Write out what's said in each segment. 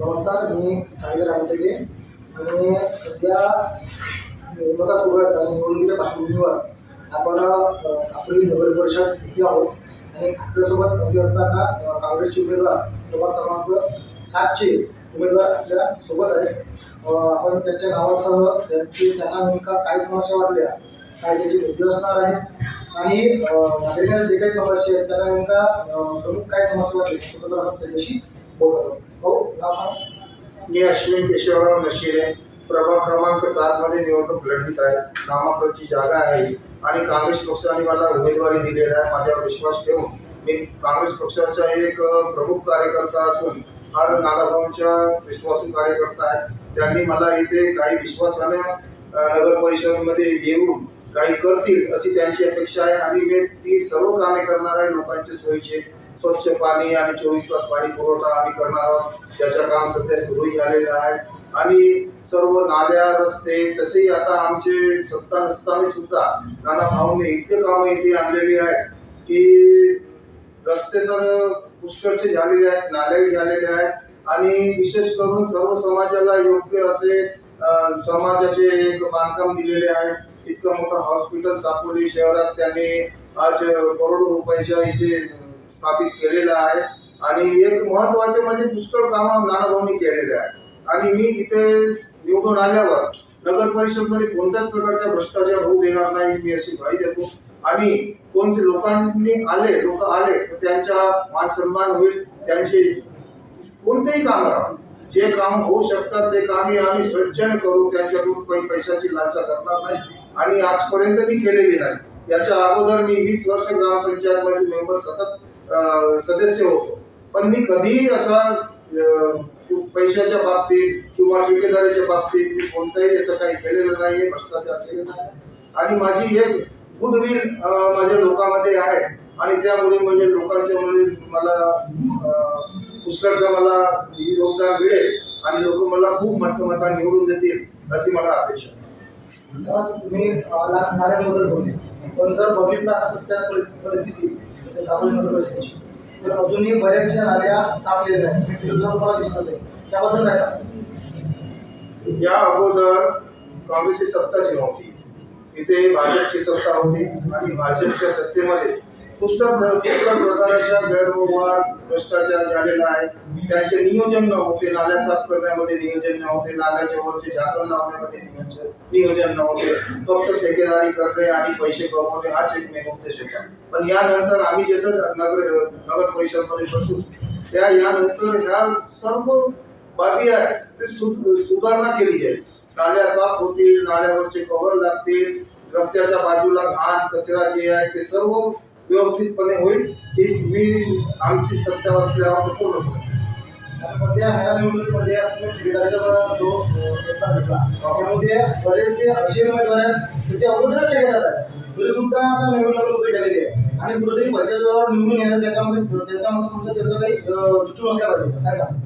नमस्कार मी साहिल रामटेके आणि सध्या निवडणुका सुरू आहेत आणि निवडणुकीच्या पार्श्वभूमीवर. आपण अ, सापडी नगर परिषद इथे आहोत आणि आपल्यासोबत असे असताना काँग्रेसचे उमेदवार प्रभाग क्रमांक सातचे उमेदवार आपल्यासोबत आहेत. आपण त्यांच्या नावासह त्यांची त्यांना नेमका काय समस्या वाटल्या काय त्याचे मुद्दे असणार आहेत आणि नागरिकांना जे काही समस्या आहेत त्यांना नेमका प्रमुख काय समस्या वाटली आपण त्याच्याशी बोलत आहोत. मी अश्विन केशवराव नशिरे प्रभाग क्रमांक सात मध्ये निवडणूक लढवित आहे. नामांकनाची जागा आहे. आणि काँग्रेस पक्षाने मला उमेदवारी दिलेला आहे. माझ्यावर विश्वास ठेवून मी काँग्रेस पक्षाचा एक प्रमुख कार्यकर्ता असून हा नागाभाऊंच्या विश्वासू कार्यकर्ता आहे त्यांनी मला इथे काही विश्वासानं नगर परिषदेमध्ये येऊन काही करतील अशी त्यांची अपेक्षा आहे. आणि मी ती सर्व कामे करणार आहे लोकांच्या सोयीचे स्वच्छ पाणी आणि चोवीस तास पाणी पुरवठा आम्ही करणार आहोत. त्याचं काम सध्या सुरूही झालेलं आहे. आणि सर्व नाल्या रस्ते तसेही आता आमचे सत्ता नसताना सुद्धा नाना भाऊने इतके कामं इथे आणलेली आहेत की रस्ते तर पुष्कळचे झालेले आहेत नाल्याही झालेले आहेत. आणि विशेष करून सर्व समाजाला योग्य असे समाजाचे एक बांधकाम दिलेले आहे. इतकं मोठं हॉस्पिटल सापोली शहरात त्यांनी आज करोडो रुपयाच्या इथे स्थापित केलेलं आहे. आणि एक महत्त्वाचे म्हणजे पुष्कळ कामं नानाभाऊनी केलेले आहे. आणि मी इथे निवडून आल्यावर नगर परिषदमध्ये कोणत्याच प्रकारचा भ्रष्टाचार होऊ देणार नाही मी अशी ग्वाही देतो. आणि कोणते लोकांनी आले लोक आले तर त्यांचा मान सन्मान होईल त्यांचे कोणतेही काम राहा. जे काम होऊ शकतात ते कामी आम्ही स्वच्छाने करू त्यांच्याकडून काही पैशाची लालसा करणार नाही. आणि आजपर्यंत मी केलेली नाही. याच्या अगोदर मी वीस वर्ष ग्रामपंचायत मध्ये मेंबर सतत सदस्य होतो. पण मी कधीही असा पैशाच्या बाबतीत किंवा ठेकेदाराच्या बाबतीत मी कोणताही असं काही केलेलं नाही भ्रष्टाचार केलेला नाही. आणि माझी एक गुडविल माझ्या लोकांमध्ये आहे. आणि त्यामुळे म्हणजे लोकांच्या मुळे मला पुष्कळचं मला योगदान मिळेल आणि लोक मला खूप मतमता निवडून देतील अशी मला अपेक्षा आहे. आज तुम्ही अ, ना- नाऱ्यांबद्दल बोलले. पण जर बघितलं आता सध्या परिस्थिती सध्या सामान्य परिस्थितीची तर अजूनही बऱ्याचशा नाल्या सापलेल्या आहेत. जर तुम्हाला दिसत असेल त्याबद्दल काय सांग या अगोदर काँग्रेसची सत्ताच नव्हती. इथे भाजपची सत्ता होती आणि भाजपच्या सत्तेमध्ये पुष्कळ पुष्कळ गैरव्यवहार भ्रष्टाचार झालेला आहे. त्यांचे नियोजन न होते नाल्या साफ करण्यामध्ये नियोजन नव्हते नाल्याच्या वरचे झाकण लावण्यामध्ये नियोजन नियोजन होते. फक्त ठेकेदारी करणे आणि पैसे कमवणे हाच एकमेव उद्देश होता. पण यानंतर आम्ही जसं नगर नगर परिषदमध्ये बसू त्या यानंतर ह्या सर्व बाबी आहे ते सु- सुधारणा केली जाईल नाल्या साफ होतील नाल्यावरचे कव्हर लागतील रस्त्याच्या बाजूला घाण कचरा जे आहे ते सर्व व्यवस्थितपणे होईल ही मी आमची सत्ता असल्यावर पूर्ण. आता सध्या ह्या निवडणुकीमध्ये आपण ठेकेदाराचा जो प्रकार घेतला त्यामध्ये बरेचसे असे उमेदवार आहेत ते अगोदरच ठेकेदार आहेत तरी सुद्धा आता निवडणूक उभी झालेली आहे. आणि कुठेतरी पैशाजवळ निवडून येण्यात त्याच्यामध्ये त्याच्यामध्ये समजा त्याचं काही दृष्टी असल्या पाहिजे काय सांग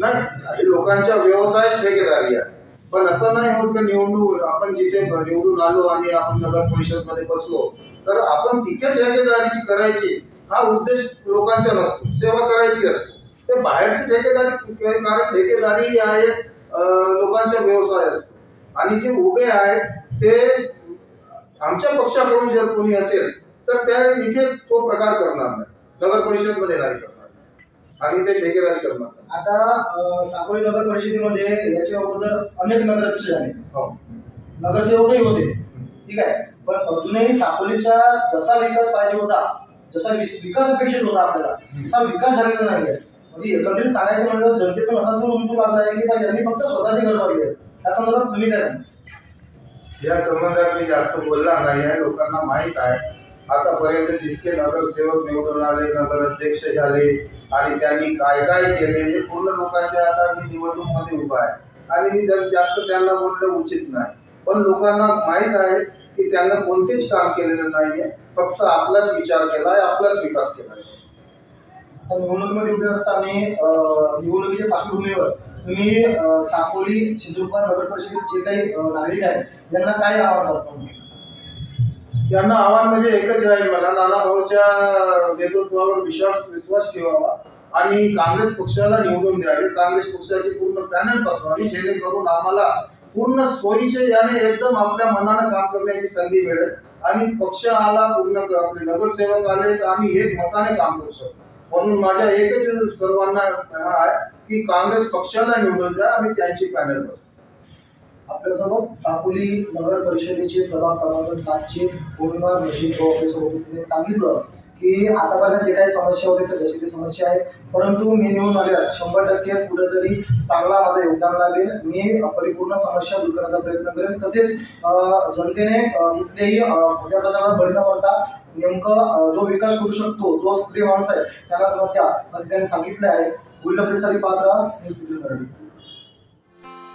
नाही लोकांचा व्यवसाय ठेकेदारी आहे. पण असं नाही होत का निवडणूक आपण जिथे निवडून आलो आणि आपण नगर परिषदमध्ये बसलो तर आपण तिथे ठेकेदारीची करायची हा उद्देश लोकांचा नसतो सेवा करायची असतो. ते बाहेरची ठेकेदारी कारण ठेकेदारी ही आहे लोकांचा व्यवसाय असतो. आणि जे उभे आहेत ते आमच्या पक्षाकडून जर कोणी असेल तर त्या इथे तो प्रकार करणार नाही. नगर परिषदमध्ये नाही करणार. आणि ते ठेकेदारी करणार. आता साकोळी नगर परिषदेमध्ये याच्या अगोदर अनेक नगराध्यक्ष झाले. हो. नगरसेवकही होते. ठीक आहे. पण अजूनही साकोलीचा जसा विकास पाहिजे होता जसा विकास अपेक्षित होता आपल्याला तसा विकास झालेला नाही आहे. म्हणजे एकंदरीत सांगायचं म्हणलं तर जनतेतून असा जो उमटून आला आहे की बा यांनी फक्त स्वतःचे घर बांधले आहेत. त्या संदर्भात तुम्ही काय सांगा या संबंधात मी जास्त बोलणार नाही आहे. लोकांना माहीत आहे. आतापर्यंत जितके नगरसेवक निवडून आले नगर अध्यक्ष झाले आणि त्यांनी काय काय केले हे पूर्ण लोकांच्या आता मी निवडणूकमध्ये उभा आहे. आणि मी जास्त त्यांना बोलणं उचित नाही. पण लोकांना माहीत आहे की त्यांना कोणतेच काम केलेलं नाहीये. फक्त आपलाच विचार केलाय आपलाच विकास केला आहे आता निवडणुकीमध्ये उभे असताना निवडणुकीच्या पार्श्वभूमीवर तुम्ही साकोली सिंधुदुर्ग नगर परिषदेत जे काही नागरिक आहेत यांना काय आवाहन करता तुम्ही? त्यांना आव्हान म्हणजे एकच राहील मला नाना भाऊच्या नेतृत्वावर विश्वास विश्वास ठेवावा आणि काँग्रेस पक्षाला निवडून द्यावे. काँग्रेस पक्षाचे पूर्ण पॅनल बसवावी जेणेकरून आम्हाला पूर्ण सोयीचे याने एकदम आपल्या मनानं काम करण्याची संधी मिळेल आणि पक्ष आला पूर्ण आपले नगरसेवक आले तर आम्ही एक मताने काम करू शकतो. म्हणून माझ्या एकच सर्वांना हा आहे की काँग्रेस पक्षाला निवडून द्या आणि त्यांची पॅनल बसू आपल्यासोबत साकोली नगर परिषदेचे प्रभाग क्रमांक सातचे उमेदवार बशीर भाऊ आपल्यासोबत तिने त्यांनी सांगितलं की आतापर्यंत जे काही समस्या होत्या त्या जशी ती समस्या आहे परंतु मी निवडून आल्यास शंभर टक्के कुठेतरी चांगला माझा योगदान लागेल. मी परिपूर्ण समस्या दूर करण्याचा प्रयत्न करेन. तसेच जनतेने कुठल्याही अं, खोट्या प्रचाराला बळी न पडता नेमकं जो विकास करू शकतो जो सक्रिय माणूस आहे त्याला समज द्या असं त्यांनी सांगितलं आहे. गुल्ल अपडेटसाठी पात्र राहा न्यूज मराठी